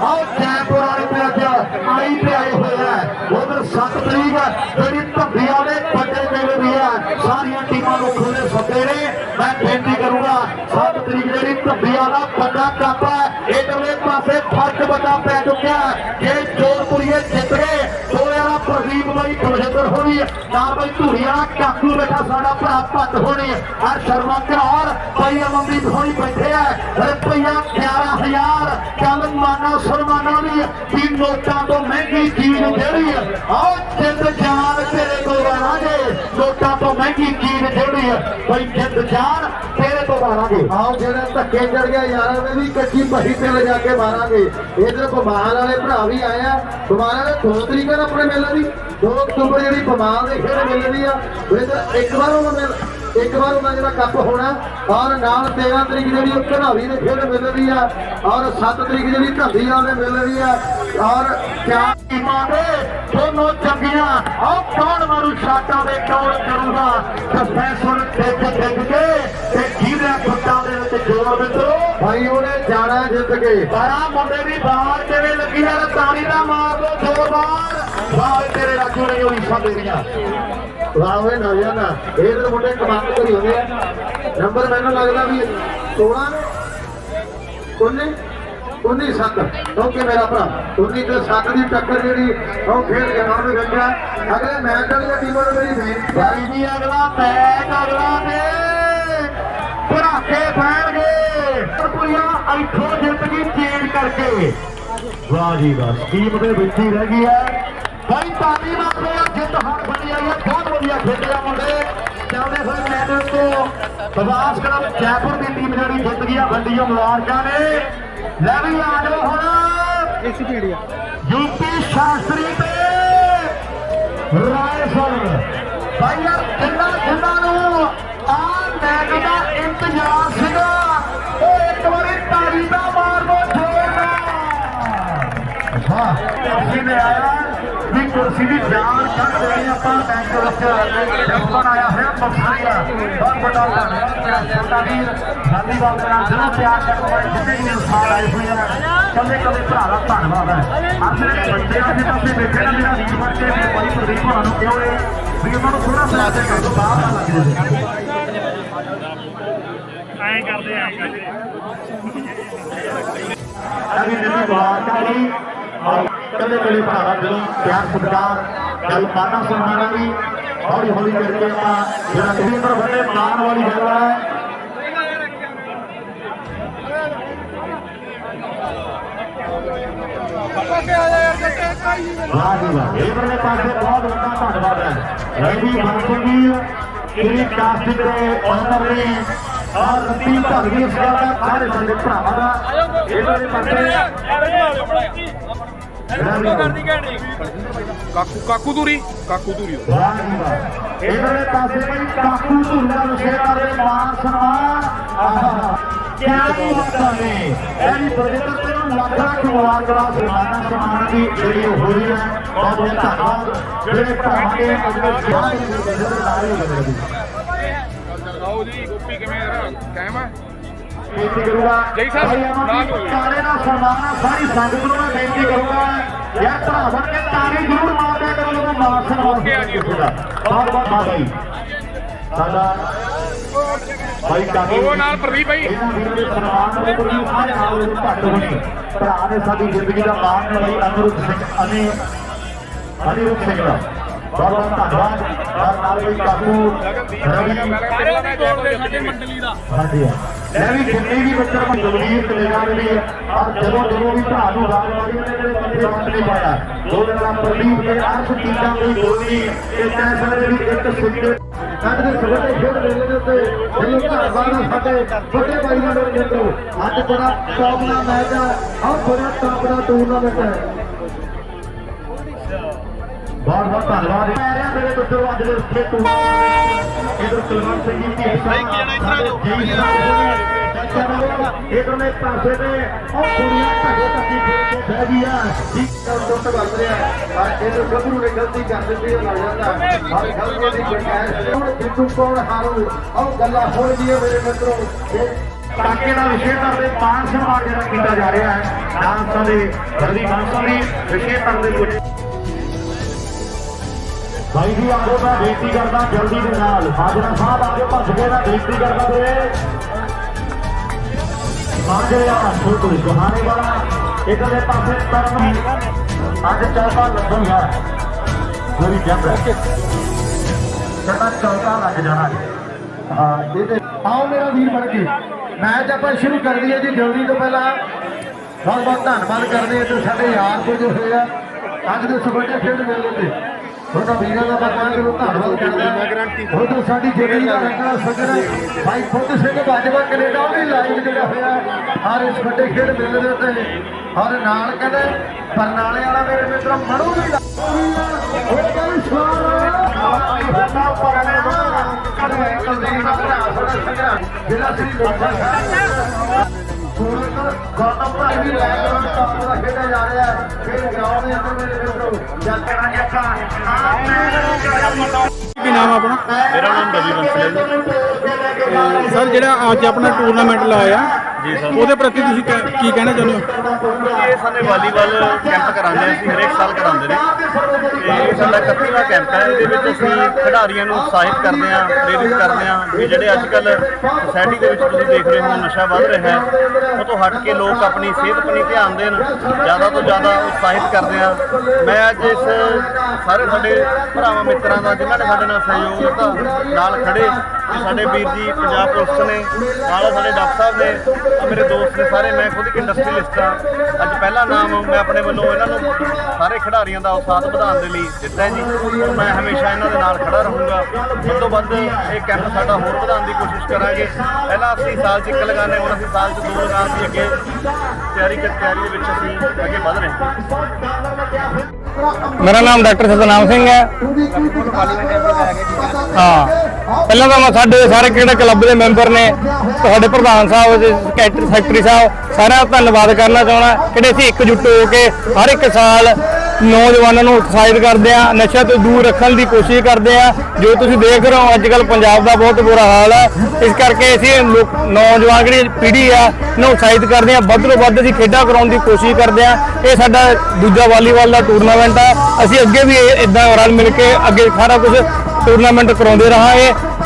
ਆਓ ਜੈਪੁਰ ਵਾਲੇ ਤੇ ਅੱਜ ਆਈ ਤੇ ਹੋਏ ਆ ਉਧਰ 7 ਤਰੀਕ ਜਿਹੜੀ ਧੱਬੀਆਂ ਦੇ ਵੱਡੇ ਮੇਲੇ ਦੀ ਹੈ। ਸਾਰੀਆਂ ਟੀਮਾਂ ਨੂੰ ਖੁੱਲੇ ਸੱਦੇ ਨੇ। ਮੈਂ ਬੇਨਤੀ ਕਰੂੰਗਾ 7 ਤਰੀਕ ਜਿਹੜੀ ਧੱਬੀਆਂ ਦਾ ਵੱਡਾ ਕੱਪ ਹੈ ਇਧਰਲੇ ਪਾਸੇ ਫ਼ਰਕ ਵੱਡਾ ਪੈ ਚੁੱਕਿਆ ਜੇ ਕੁਲਹਿੰਦਰ ਹੋਣੀ ਧੂੜੀਆ ਕਾਕੂ ਬੈਠਾ ਸਾਡਾ ਭਰਾ ਭੱਟ ਹੋਣੀ। ਆ ਸ਼ਰਮਾ ਘਰੌਰ ਬਾਈ ਅਮਨਦੀਪ ਹੋਣੀ ਬੈਠੇ ਆ। ਰੁਪਈਆ 11000 ਕੱਲ ਮਾਨਾ ਸਨਮਾਨਾਂ ਦੀ ਵੀ ਨੋਟਾਂ ਤੋਂ ਮਹਿੰਗੀ ਚੀਜ਼ ਜਿਹੜੀ ਆਹ ਜਿੰਦ ਜਾਨ ਤੇਰੇ ਕੋਲ ਆਵਾਂਗੇ। ਨੋਟਾਂ ਤੋਂ ਮਹਿੰਗੀ ਚੀਜ਼ ਜਿਹੜੀ ਆ। ਜਿੰਦ ਜਾਨ ਤੇਰੇ ਤੋਂ ਮਾਰਾਂਗੇ ਆਓ ਜਿਹੜਾ ਧੱਕੇ ਚੜ ਗਿਆ ਯਾਰਾਂ ਦੇ ਵੀ ਕੱਚੀ ਪਹੀ ਤੇ ਲਿਜਾ ਕੇ ਮਾਰਾਂਗੇ। ਇਧਰ ਬਮਾਨ ਵਾਲੇ ਭਰਾ ਵੀ ਆਇਆ ਆ। ਬਮਾਨ ਵਾਲੇ ਦੋ ਤਰੀਕੇ ਨਾਲ ਆਪਣੇ ਮੇਲਾ ਦੀ। 2 ਅਕਤੂਬਰ ਜਿਹੜੀ ਬਮਾਨ ਦੇ ਖੇਡ ਮੇਲੇ ਦੀ ਆ ਇਧਰ ਇੱਕ ਵਾਰ ਉਹਨਾਂ ਮੇਲ ਇੱਕ ਵਾਰ ਉਹਨਾਂ ਜਿਹੜਾ ਕੱਪ ਹੋਣਾ ਔਰ ਨਾਲ 13 ਤਰੀਕ ਜਿਹੜੀ ਉਹ ਘਨਾਵੀ ਦੇ ਖੇਡ ਮੇਲੇ ਦੀ ਆ ਔਰ 7 ਤਰੀਕ ਜਿਹੜੀ ਢੰਦੀਆਂ ਦੇ ਮੇਲੇ ਦੀ ਆ ਔਰ ਚਾਰ ਟੀਮਾਂ ਦੇ ਦੋਨੋਂ ਚੰਗੀਆਂ। ਆਹ ਕੌਣ ਮਾਰੂ ਸ਼ਾਟਾਂ ਦੇ ਕੌਣ ਕਰੂਗਾ? ਸਸਪੈਂਸ਼ਨ ਡਿੱਗ ਡਿੱਗ ਕੇ ਤੇ ਜਿਹਦੇ ਫੁੱਟਾਂ ਦੇ ਵਿੱਚ ਜੋਰ ਮਿੱਤਰੋ ਭਾਈ ਉਹਨੇ ਜਾਣਾ ਜਿੱਤ ਕੇ। ਬਾਰਾਂ ਮੁੰਡੇ ਦੀ ਬਾਹਰ ਕਿਵੇਂ ਲੱਗੀ ਯਾਰ? ਤਾੜੀ ਦਾ ਮਾਰ ਦੋ ਜ਼ੋਰਦਾਰ ਬਾਹਰ ਤੇਰੇ ਰਾਜੂ ਨੇ ਹੋਈ ਸਾਡੇ ਦੀਆਂ ਵਾਵੇ ਨਾ ਜਾਣਾ ਇਹ ਤਾਂ ਮੁੰਡੇ ਕਮਾਲ ਕਰੀ ਹੁੰਦੇ ਆ। ਨੰਬਰ ਮੈਨੂੰ ਲੱਗਦਾ ਵੀ 16 19 19 7 ਓਕੇ ਮੇਰਾ ਭਰਾ। 19 ਤੇ 7 ਦੀ ਟੱਕਰ ਜਿਹੜੀ ਉਹ ਖੇਡ ਜਮਾਨ ਦੇ ਵਿੱਚ ਆ ਅਗਲੇ ਮੈਚ ਵਾਲੀਆਂ ਟੀਮਾਂ ਨੂੰ ਮੇਰੀ ਬੇਨਤੀ ਆ। ਭਾਈ ਜੀ ਅਗਲਾ ਮੈਚ ਅਗਲਾ ਨੇ ਭਰਾਕੇ ਪੈਣਗੇ। ਪੁਰੀਆ ਇੱਥੋਂ ਜਿੱਤ ਗਈ ਚੇਂਜ ਕਰਕੇ। ਵਾਹ ਜੀ ਵਾਹ। ਟੀਮ ਦੇ ਵਿੱਚ ਹੀ ਰਹਿ ਗਈ ਹੈ। ਭਾਈ ਤਾਲੀ ਮਾਰਦੇ ਆ ਜਿੱਤ ਹਾਰ ਬਣੀ ਆਈ ਹੈ। ਬਹੁਤ ਵਧੀਆ ਖੇਡਿਆ ਮੁੰਡੇ। ਚੱਲਦੇ ਹੋਏ ਮੈਚ ਤੋਂ ਪ੍ਰਵਾਸ ਕਲੱਬ ਜੈਪੁਰ ਦੀ ਟੀਮ ਜਿਹੜੀ ਜਿੱਤ ਗਈ ਆ ਵੱਡੀਆਂ ਮੁਬਾਰਕਾਂ ਨੇ। ਲੈ ਵੀ ਆ ਜਾਓ ਹੁਣ। ਇੱਕ ਪੀੜੀਆ ਯੂਪੀ ਸ਼ਾਸਤਰੀ ਤੇ ਰਾਏਸਰ ਭਾਈ ਯਾਰ ਜਿੰਨਾ ਜਿੰਨਾ ਨੂੰ ਆ ਮੈਚ ਦਾ ਇੰਤਜ਼ਾਰ ਸੀਗਾ ਉਹ ਇੱਕ ਵਾਰੀ ਤਾੜੀ ਦਾ ਮਾਰ ਦੋ ਜ਼ੋਰਦਾਰ ਵਾਹ ਅਸੀਂ ਨੇ ਆਇਆ। ਕੁਰਸੀ ਦੀ ਜਾਨ ਕੱਢ ਦੇਣੀ ਆਪਾਂ। ਬੈਂਕ ਵਿੱਚ ਜੰਪਨ ਆਇਆ ਹੋਇਆ ਮਕਸੂਦੀਆ ਬਹੁਤ ਵੱਡਾ ਧੰਨਵਾਦ। ਮੇਰਾ ਛੋਟਾ ਵੀਰ ਬਾਬੂ ਦਾ ਦਿਲੋਂ ਪਿਆਰ ਕਰਨ ਵਾਲੇ ਜਿੰਨੇ ਵੀ ਇਨਸਾਨ ਆਏ ਹੋਏ ਆ ਕੱਲੇ ਕੱਲੇ ਭਰਾ ਦਾ ਧੰਨਵਾਦ ਹੈ। ਆਪਣੇ ਬੱਚਿਆਂ ਦੇ ਪਾਸੇ ਬੈਠੇ ਨਾ ਮੇਰਾ ਵੀਰ ਬਣ ਕੇ ਮੇਰੇ ਭਾਈ ਪ੍ਰਦੀਪ ਹੋਰਾਂ ਨੂੰ ਕਿਹਾ ਹੋਏ ਵੀ ਉਹਨਾਂ ਨੂੰ ਥੋੜਾ ਸਮਾਂ ਦੇ ਕਰ ਦੋ ਬਾਹਰ ਨਾ ਲੱਗ ਜਾਵੇ। ਐਂ ਕਰਦੇ ਐਂ ਕਰਦੇ ਅਭੀ ਨਦੀ ਮੁਬਾਰਕਾਂ ਲਈ ਔਰ ਕੱਲੇ ਕੱਲੇ ਭਰਾਵਾਂ ਦਿਲੋਂ ਪਿਆਰ ਸਤਿਕਾਰ ਗੱਲ ਮਾਨਾ ਸਨਮਾਨਾਂ ਦੀ ਹੌਲੀ ਹੌਲੀ ਕਰਕੇ ਆਪਾਂ ਜਿਹੜਾ ਸੁਰਿੰਦਰ ਵੱਡੇ ਮਾਨ ਵਾਲੀ ਗੱਲ ਹੈ ਵਾਹ ਜੀ ਵਾਹ ਇਹ ਬਰਲੇ ਪਾਸੇ ਬਹੁਤ ਵੱਡਾ ਧੰਨਵਾਦ ਹੈ ਰਵੀ ਬੰਸਲ ਜੀ ਸ਼੍ਰੀ ਕਾਸਟਿਕ ਦੇ ਓਨਰ ਨੇ ਔਰ ਰਤੀ ਧਰਮੀ ਇਸ ਗੱਲ ਦਾ ਸਾਰੇ ਸਾਡੇ ਭਰਾਵਾਂ ਦਾ ਇਹ ਬਰਲੇ ਪਾਸੇ ਕਾਕੂ ਕਾਕੂ ਦੂਰੀ ਕਾਕੂ ਦੂਰੀ। ਬਰਲੇ ਪਾਸੇ ਬਈ ਕਾਕੂ ਝੁੱਲਾ ਵਿਸ਼ੇਰਾ ਦੇ ਮਾਨ ਸਨਮਾਨ। ਆਹਾ ਕਿਆ ਹੀ ਹੁੰਦਾ ਨੇ ਇਹਦੀ ਪ੍ਰਜੇਤਰ ਤੇ ਨੂੰ ਲੱਖ ਲੱਖ ਮੁਬਾਰਕਾਂ ਸਨਮਾਨਾਂ ਸਨਮਾਨ ਦੀ ਜਿਹੜੀ ਹੋ ਰਹੀ ਹੈ। ਬਹੁਤ ਬਹੁਤ ਧੰਨਵਾਦ। ਜਿਹੜੇ ਭਰਾਵਾਂ ਨੇ ਅਗਲੇ ਸਾਰੇ ਜਿਹੜੇ ਲਾਰੇ ਹੋਏ ਨੇ। ਆਓ ਜੀ ਗੋਪੀ ਕਿਵੇਂ ਆ? ਬੇਨਤੀ ਕਰੂੰਗਾ। ਜੈ ਸਾਹਿਬ, ਭਾਈ ਅਮਨਦੀਪ ਨਾਲ ਹੋਏ। ਤਾਰੇ ਦਾ ਸਨਮਾਨ ਆ, ਸਾਰੀ ਸੰਗਤ ਨੂੰ ਮੈਂ ਬੇਨਤੀ ਕਰੂੰਗਾ। ਯਾਰ ਭਰਾ ਬਣ ਕੇ ਤਾਰੇ ਜ਼ਰੂਰ ਮਾਰ ਦਿਆ ਕਰੋ ਜਦੋਂ ਮਾਨ ਸਨਮਾਨ। ਬਹੁਤ ਬਹੁਤ ਬਾਈ ਸਾਡਾ ਭਾਈ ਕਾਕੀ ਉਹ ਨਾਲ ਪ੍ਰਦੀਪ ਭਾਈ। ਇਹਨਾਂ ਵੀਰਾਂ ਦੇ ਸਨਮਾਨ ਦੇ ਕੋਈ ਸਾਰੇ ਨਾਲ ਉਹ ਘੱਟ ਹੋਣੀ। ਭਰਾ ਨੇ ਸਾਡੀ ਜ਼ਿੰਦਗੀ ਦਾ ਮਾਣ ਭਾਈ ਅਮਰੁਤ ਸਿੰਘ ਅਨੇ ਸਿੰਘ ਦਾ। ਬਹੁਤ ਬਹੁਤ ਧੰਨਵਾਦ ਔਰ ਕਾਕੂ। ਰਵੀ ਲੈ ਵੀ ਜਿੰਨੇ ਵੀ ਬੱਚੇ ਨੂੰ ਕਲੇਗਾ ਦੇ ਵੀ ਔਰ ਜਦੋਂ ਜਦੋਂ ਵੀ ਭਰਾ ਨੂੰ ਰਾਜ ਵਾਲੀ ਨੇ ਜਿਹੜੇ ਪਾਇਆ, ਦੋ ਦਿਨ ਪ੍ਰਦੀਪ ਦੇ ਅਰਸ਼ ਚੀਜ਼ਾਂ ਦੀ ਬੋਲੀ ਇਹ ਕੈਸਲ ਵੀ ਇੱਕ ਸਿੱਕੇ ਅੱਜ ਦੇ ਸਵੇਰੇ ਖੇਡ ਮੇਲੇ ਦੇ ਉੱਤੇ ਜਿਹੜੇ ਘਰ ਬਾਹਰ ਸਾਡੇ ਵੱਡੇ ਭਾਈ ਨਾਲ ਮਿੱਤਰੋ ਅੱਜ ਬੜਾ ਟੌਪ ਦਾ ਮੈਚ ਆ। ਆਹ ਬੜਾ ਟੌਪ ਦਾ ਟੂਰਨਾਮੈਂਟ ਹੈ। ਬਹੁਤ ਬਹੁਤ ਧੰਨਵਾਦ। ਪੈਰਿਆਂ ਮੇਰੇ ਬੱਚੋ ਅੱਜ ਦੇ ਉੱਤੇ ਤੂੰ ਇਧਰ ਕੁਲਵੰਤ ਸਿੰਘ ਜੀ ਦੀ ਨਾ ਇਧਰ ਇਧਰਲੇ ਪਾਸੇ ਤੇ ਉਹ ਕੁੜੀਆਂ ਢੱਗੇ ਤੱਕੀ ਕੇ ਬਹਿ ਗਈਆਂ। ਜੀ ਟੁੱਟ ਵੱਜ ਰਿਹਾ। ਪਰ ਇਹ ਗੱਭਰੂ ਨੇ ਗਲਤੀ ਕਰ ਦਿੱਤੀ ਇਹ ਲੱਗ ਜਾਂਦਾ ਹਰ ਗਲਤੀ ਦੀ। ਗੁੰਜਾਇਸ਼ ਹੁਣ ਜਿੱਤੂ ਕੌਣ ਹਾਰੂ ਆਹ ਗੱਲਾਂ ਹੋਣ ਦੀਆਂ ਮੇਰੇ ਮਿੱਤਰੋ। ਟਾਕੇ ਦਾ ਵਿਸ਼ੇਤਰ ਦੇ ਮਾਨ ਸਨਮਾਨ ਜਿਹੜਾ ਕੀਤਾ ਜਾ ਰਿਹਾ ਹੈ। ਡਾਂਸਾਂ ਦੇ ਵਰਦੀ ਡਾਂਸਾਂ ਦੀ ਵਿਸ਼ੇਤਰ ਦੇ ਕੁਝ। ਭਾਈ ਜੀ ਆਜੋ ਮੈਂ ਬੇਨਤੀ ਕਰਦਾ ਜਲਦੀ ਦੇ ਨਾਲ। ਹਾਜ਼ਰਾ ਸਾਹਿਬ ਆਜੋ ਭੱਜ ਕੇ ਮੈਂ ਬੇਨਤੀ ਕਰਦਾ ਤੇ। ਮਾਜਿਆ ਛੋਟੂ ਜਹਾਨੇ ਵਾਲਾ। ਇਧਰਲੇ ਪਾਸੇ ਤਰਨ ਅੱਜ ਚੌਕਾ ਲੱਗੂਗਾ ਮੇਰੀ ਜੰਬ ਸਦਾ ਚੌਕਾ ਲੱਗ ਜਾਣਾ। ਹੈ। ਹਾਂ ਇਹਦੇ ਆਓ ਮੇਰਾ ਵੀਰ ਬਣ ਕੇ। ਮੈਚ ਆਪਾਂ ਸ਼ੁਰੂ ਕਰ ਦਈਏ ਜੀ ਜਲਦੀ ਤੋਂ ਪਹਿਲਾਂ। ਬਹੁਤ ਬਹੁਤ ਧੰਨਵਾਦ ਕਰਦੇ ਹਾਂ ਤੇ ਸਾਡੇ ਯਾਰ ਕੋ ਜੋ ਹੋਇਆ ਅੱਜ ਦੇ ਸਬੰਧੇ ਖੇਡ ਮੇਲੇ ਤੇ। ਉਹਨਾਂ ਵੀਰਾਂ ਦਾ ਮੈਂ ਕਹਿੰਦਾ ਕਿ ਧੰਨਵਾਦ ਕਰਦਾ ਉਹ ਤਾਂ ਸਾਡੀ ਜ਼ਿੰਦਗੀ ਦਾ ਰੰਗਲਾ ਸੱਜਣ ਭਾਈ ਫੁੱਟ ਸਿੰਘ ਬਾਜਵਾ ਕੈਨੇਡਾ ਉਹ ਵੀ ਲਾਈਵ ਜਿਹੜਾ ਹੋਇਆ ਹਰ ਇਸ ਵੱਡੇ ਖੇਡ ਮੇਲੇ ਦੇ ਉੱਤੇ। ਔਰ ਨਾਲ ਕਹਿੰਦੇ ਬਰਨਾਲੇ ਵਾਲਾ ਮੇਰੇ ਮਿੱਤਰ ਮਣੂ ਵੀ ਲਾ- ਉਹ ਕਹਿੰਦੇ ਜਿਹੜਾ ਸ੍ਰੀ ਲੋਕਾ ਗੌਤਮ ਭਾਈ ਵੀ ਲੈ ਕੇ ਉਹਨਾਂ ਟਾਪ ਦਾ ਖੇਡਿਆ ਜਾ। ਰਿਹਾ ਹੈ ਖੇਡ ਗਰਾਊਂਡ ਦੇ ਅੰਦਰ ਮੇਰੇ ਮਿੱਤਰੋ ਜੱਟ ਕਰਾਂ ਜੱਟਾ ਕੀ ਨਾਮ ਆਪਣਾ ਮੇਰਾ ਨਾਮ ਰਵੀ ਬੰਸਲ ਹੈ ਸਰ ਜਿਹੜਾ ਅੱਜ ਆਪਣਾ ਟੂਰਨਾਮੈਂਟ ਲਾਇਆ ਜੀ ਸਰ। ਉਹਦੇ ਪ੍ਰਤੀ ਤੁਸੀਂ ਕਹਿ- ਕੀ ਕਹਿਣਾ ਚਾਹੁੰਦੇ ਹੋ? ਇਹ ਸਾਡੇ ਵਾਲੀਬਾਲ ਕੈਂਪ ਕਰਾਉਂਦੇ ਆ ਅਸੀਂ ਹਰੇਕ ਸਾਲ ਕਰਾਉਂਦੇ ਨੇ। ਤੇ ਇਹ ਸਾਡਾ 31ਵਾਂ ਕੈਂਪ ਹੈ ਇਹਦੇ ਵਿੱਚ ਅਸੀਂ ਖਿਡਾਰੀਆਂ ਨੂੰ ਉਤਸ਼ਾਹਿਤ ਕਰਦੇ ਆ ਪ੍ਰੇਰਿਤ ਕਰਦੇ ਆ ਵੀ ਜਿਹੜੇ ਅੱਜ ਕੱਲ ਸੋਸਾਇਟੀ ਦੇ ਵਿੱਚ ਤੁਸੀਂ ਦੇਖ ਰਹੇ ਹੋ ਨਸ਼ਾ ਵੱਧ ਰਿਹਾ ਹੈ ਉਹ ਤੋਂ ਹਟ ਕੇ ਲੋਕ ਆਪਣੀ ਸਿਹਤ ਪਨੀ ਧਿਆਨ ਦੇਣ ਜ਼ਿਆਦਾ ਤੋਂ ਜ਼ਿਆਦਾ ਉਤਸ਼ਾਹਿਤ ਕਰਦੇ ਆ ਮੈਂ ਅੱਜ ਇਸ ਸਾਰੇ ਸਾਡੇ ਭਰਾਵਾਂ ਮਿੱਤਰਾਂ ਦਾ ਜਿਨ੍ਹਾਂ ਨੇ ਸਾਡੇ ਨਾਲ ਸਹਿਯੋਗ ਦਿੱਤਾ ਨਾਲ ਖੜੇ ਸਾਡੇ ਵੀਰ ਜੀ ਪੰਜਾਬ ਪੁਲਿਸ ਨੇ ਨਾਲ ਸਾਡੇ ਡਾਕਟਰ ਸਾਹਿਬ ਨੇ ਆਹ ਮੇਰੇ ਦੋਸਤ ਨੇ ਸਾਰੇ ਮੈਂ ਖੁਦ ਇੱਕ ਇੰਡਸਟਰੀਲਿਸਟ ਆ। ਅੱਜ ਪਹਿਲਾ ਨਾਮ ਮੈਂ ਆਪਣੇ ਵੱਲੋਂ ਇਹਨਾਂ ਨੂੰ ਸਾਰੇ ਖਿਡਾਰੀਆਂ ਦਾ ਉਤਸ਼ਾਹ ਵਧਾਉਣ ਦੇ ਲਈ ਦਿੱਤਾ ਹੈ ਜੀ। ਮੈਂ ਹਮੇਸ਼ਾ ਇਹਨਾਂ ਦੇ ਨਾਲ ਖੜਾ ਰਹੂੰਗਾ। ਵੱਧ ਤੋਂ ਵੱਧ ਇਹ ਕੈਂਪ ਸਾਡਾ ਹੋਰ ਵਧਾਉਣ ਦੀ ਕੋਸ਼ਿਸ਼ ਕਰਾਂਗੇ। ਪਹਿਲਾਂ ਅਸੀਂ ਸਾਲ 'ਚ ਇੱਕ ਲਗਾਉਂਦੇ ਹੁਣ ਅਸੀਂ ਸਾਲ 'ਚ ਦੋ ਲਗਾਉਣ ਦੀ ਅੱਗੇ ਤਿਆਰੀ ਕਰ ਤਿਆਰੀ ਦੇ ਵਿੱਚ ਅਸੀਂ ਅੱਗੇ ਵਧ ਰਹੇ ਹਾਂ। ਮੇਰਾ ਨਾਮ ਡਾਕਟਰ ਸਤਨਾਮ ਸਿੰਘ ਹੈ। ਹਾਂ। ਪਹਿਲਾਂ ਤਾਂ ਮੈਂ ਸਾਡੇ ਸਾਰੇ ਕਿਹੜੇ ਕਲੱਬ ਦੇ ਮੈਂਬਰ ਨੇ, ਤੁਹਾਡੇ ਪ੍ਰਧਾਨ ਸਾਹਿਬ ਤੇ ਸੈਕਟਰੀ ਸੈਕਟਰੀ ਸਾਹਿਬ, ਸਾਰਿਆਂ ਦਾ ਧੰਨਵਾਦ ਕਰਨਾ ਚਾਹਣਾ ਕਿਹੜੇ ਅਸੀਂ ਇਕਜੁੱਟ ਹੋ ਕੇ ਹਰ ਇੱਕ ਸਾਲ ਨੌਜਵਾਨਾਂ ਨੂੰ ਉਤਸ਼ਾਹਿਤ ਕਰਦੇ ਆ ਨਸ਼ਾ ਤੋਂ ਦੂਰ ਰੱਖਣ ਦੀ ਕੋਸ਼ਿਸ਼ ਕਰਦੇ ਆ ਜੋ ਤੁਸੀਂ ਦੇਖ ਰਹੇ ਹੋ ਅੱਜ ਕੱਲ ਪੰਜਾਬ ਦਾ ਬਹੁਤ ਬੁਰਾ ਹਾਲ ਹੈ। ਇਸ ਕਰਕੇ ਅਸੀਂ ਲੋਕ- ਨੌਜਵਾਨ ਜਿਹੜੀ ਪੀੜ੍ਹੀ ਆ ਨੂੰ ਉਤਸ਼ਾਹਿਤ ਕਰਦੇ ਆ ਵੱਧ ਤੋਂ ਵੱਧ ਅਸੀਂ ਖੇਡਾਂ ਕਰਾਉਣ ਦੀ ਕੋਸ਼ਿਸ਼ ਕਰਦੇ ਆ ਇਹ ਸਾਡਾ ਦੂਜਾ ਵਾਲੀਬਾਲ ਦਾ ਟੂਰਨਾਮੈਂਟ ਆ। ਅਸੀਂ ਅੱਗੇ ਵੀ ਇਦਾਂ ਰਲ ਮਿਲ ਕੇ ਅੱਗੇ ਸਾਰਾ ਕੁਝ ਟੂਰਨਾਮੈਂਟ ਕਰਾਉਂਦੇ ਰਹਾਂਗੇ। ਧੰਨਵਾਦ